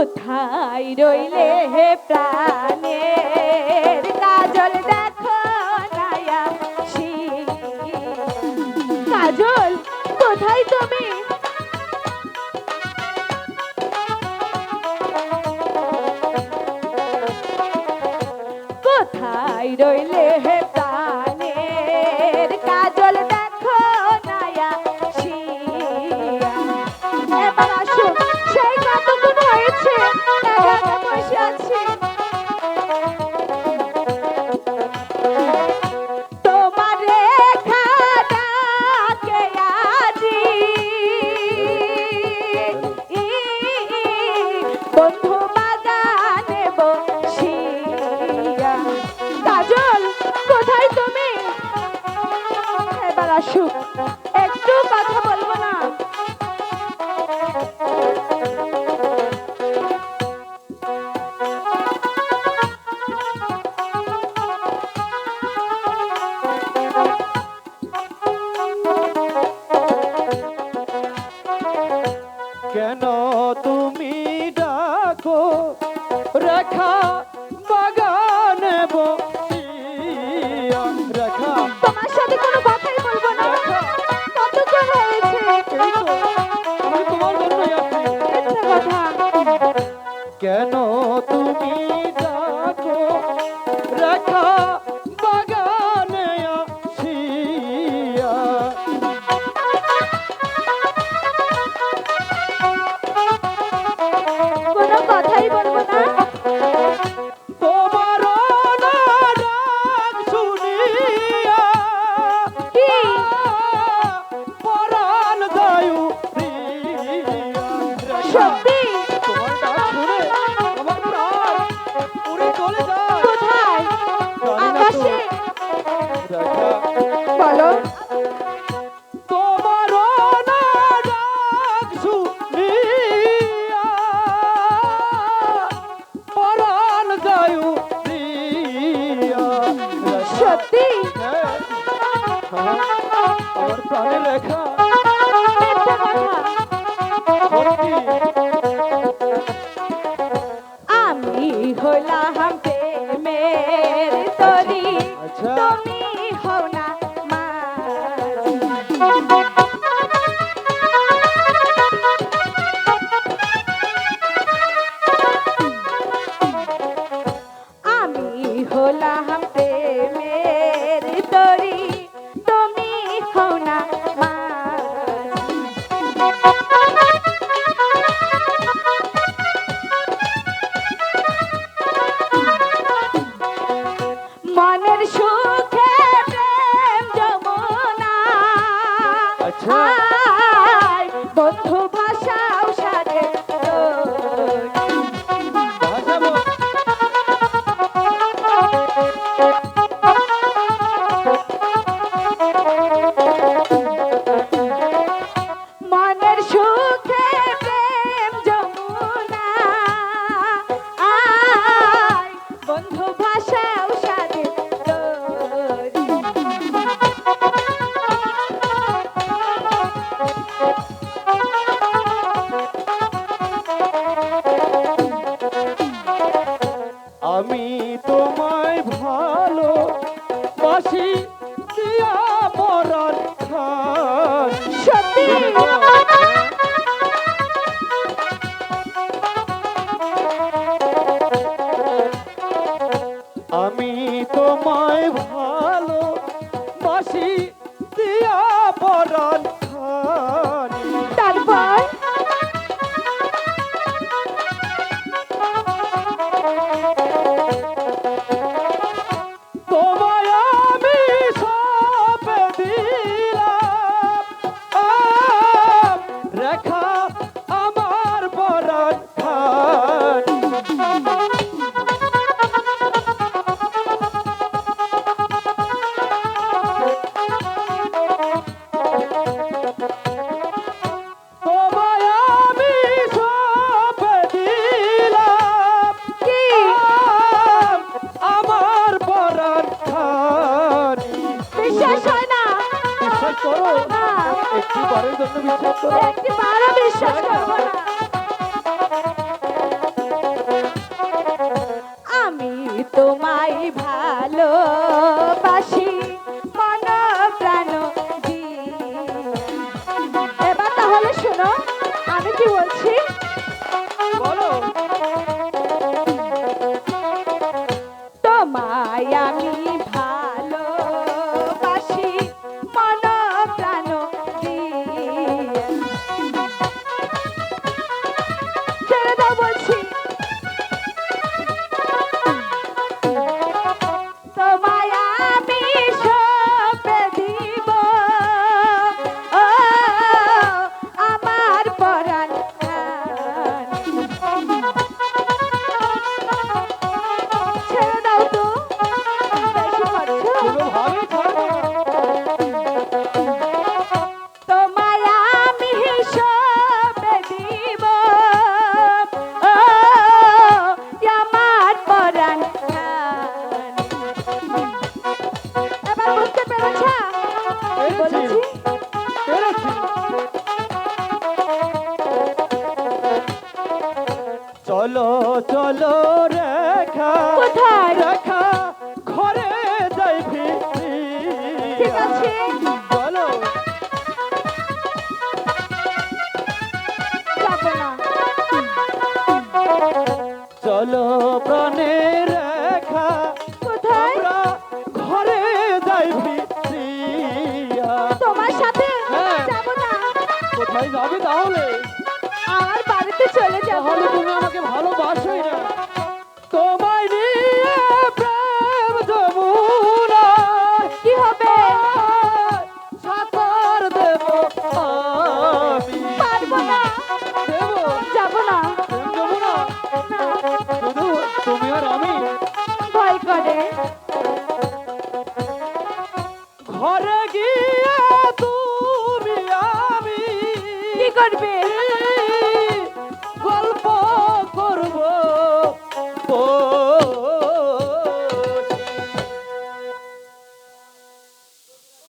কোথায় রইলে হে প্রাণের কাজল? দেখো নায়াসি কাজল কোথায় তুমি? কোথায় রইলে কেন তুমি ডাকো? রেখা Tschüss. আমার লেখা। আমি হলাম প্রেমের তরি। আচ্ছা। তুমি হও না Thank. করো। একটি বারের জন্য বিশ্বাস করো। একটি বারও বিশ্বাস আমি তোমায় ভালোবাসি মন প্রাণ এবার তাহলে শোনো আমি কি বলছি? বলো। তোমায় আমি চলো চলো রেখা কোথায়? রেখা ঘরে যাই ঠিক আছে। বলো। না। চলো প্রাণে রেখা কোথায়? আমরা ঘরে যাই ফিরিয়া তোমার সাথে হ্যাঁ। যাব না। কোথায় যাবে তাহলে? আমার বাড়িতে চলে যাব। তাহলে তুমি আমাকে gosta de.